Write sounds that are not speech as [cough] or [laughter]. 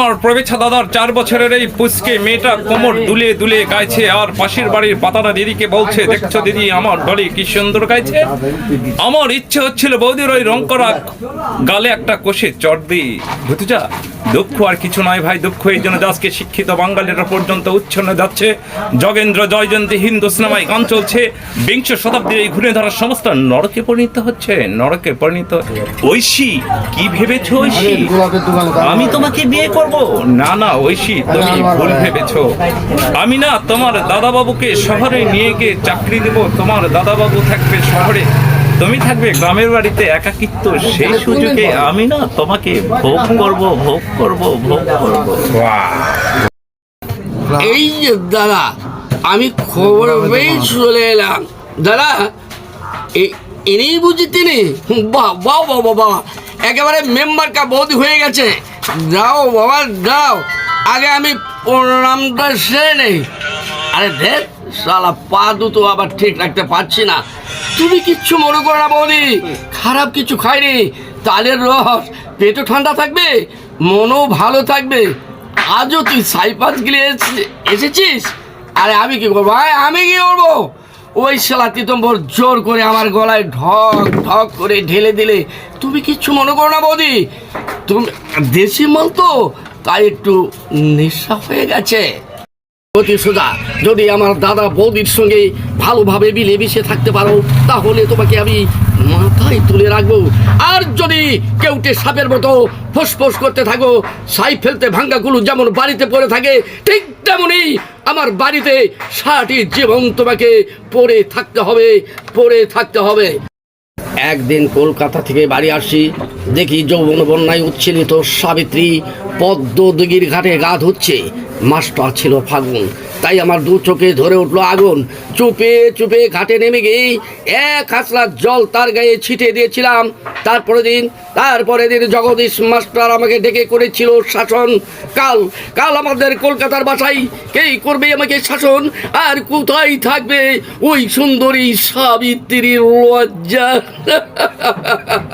আমার প্রবেশা দাদার চার বছরের এই পুচকে মেয়েটা কোমর দুলে দুলে গাইছে, আর পাশের বাড়ির পাতারা দিদিকে বলছে, দেখছ দিদি, আমার ডলি কি সুন্দর গাইছে? আমার ইচ্ছে হচ্ছিল বৌদির ওই রং করা গালে একটা কষে চট দিই। ভুতুজা দুঃখ আর কিছু নয় ভাই, দুঃখ এই জন্য আজকে শিক্ষিত বাঙালিরা পর্যন্ত উচ্ছন্নে যাচ্ছে। জগেন্দ্র জয়জন্তী হিন্দু সিনেমায় গান চলছে। বিংশ শতাব্দীর এই ঘুরে ধরার সমস্ত নরকে পরিণত হচ্ছে, নরকে পরিণত ঐশী, কি ভেবেছো ঐশী? আমি তোমাকে বিয়ে করব। না না, ঐশী, তুমি ভুল ভেবেছো। আমি না তোমার দাদাবাবুকে শহরে নিয়ে গিয়ে চাকরি দেব, তোমার দাদাবাবু থাকবে শহরে। তুমি থাকবে গ্রামের বাড়িতে একাকিত্ব সেই সুযোগে আমি না তোমাকে ভোগ করব ভোগ করব ভোগ করব। এই যে দাদা আমি খবর পেয়ে চলে এলাম। দাদা এ- ইনি বুঝি তিনি? বাহ বাহ বাহ বাহ বাহ। একেবারে মেম্বার কা বৌদি হয়ে গেছে। যাও বাবা যাও। আগে আমি প্রণামটা সেরে নেই। আরে দেখ সালা পা দুটো আবার ঠিক রাখতে পারছি না। তুমি কিচ্ছু মনে করো না বৌদি খারাপ কিছু খাইনি। তালের রস পেটও ঠান্ডা থাকবে মনও ভালো থাকবে। আজও তুই সাইপাস গিলে এসেছিস? আরে আমি কি করব? আয়, আমি কি করব? ওই শালা তিতম্বর জোর করে আমার গলায় ঢক ঢক করে ঢেলে দিলে। তুমি কিচ্ছু মনে করো না বৌদি। তুমি দেশি মাল তো তাই একটু নেশা হয়ে গেছে। অতি সুধা যদি আমার দাদা বৌদির সঙ্গে ভালোভাবে মিলে মিশে থাকতে পারো, তাহলে তোমাকে আমি মাথায় তুলে রাখব। আর যদি কেউটে সাপের মতো ফোসফোস করতে থাকো সাই ফেলতে ভাঙ্গাগুলো যেমন বাড়িতে পড়ে থাকে, ঠিক তেমনই আমার বাড়িতে সারাটি জীবন তোমাকে পড়ে থাকতে হবে, পড়ে থাকতে হবে। একদিন কলকাতা থেকে বাড়ি আসি দেখি যৌবন বন্যায় উচ্ছ্বলিত সাবিত্রী পদ্ম দিঘির ঘাটে গা ধুচ্ছে। মাসটা ছিল ফাগুন, তাই আমার দু চোখে ধরে উঠল আগুন। চুপে চুপে ঘাটে নেমে গিয়ে এক হাসলা জল তার গায়ে ছিটে দিয়েছিলাম। তারপরে দিন তারপরে দিন জগদীশ মাস্টার আমাকে ডেকে করেছিল শাসন। কাল কাল আমাদের কলকাতার বাসায় কেই করবে আমাকে শাসন? আর কোথায় থাকবে ওই সুন্দরী সাবিত্রীর লজ্জা? [laughs]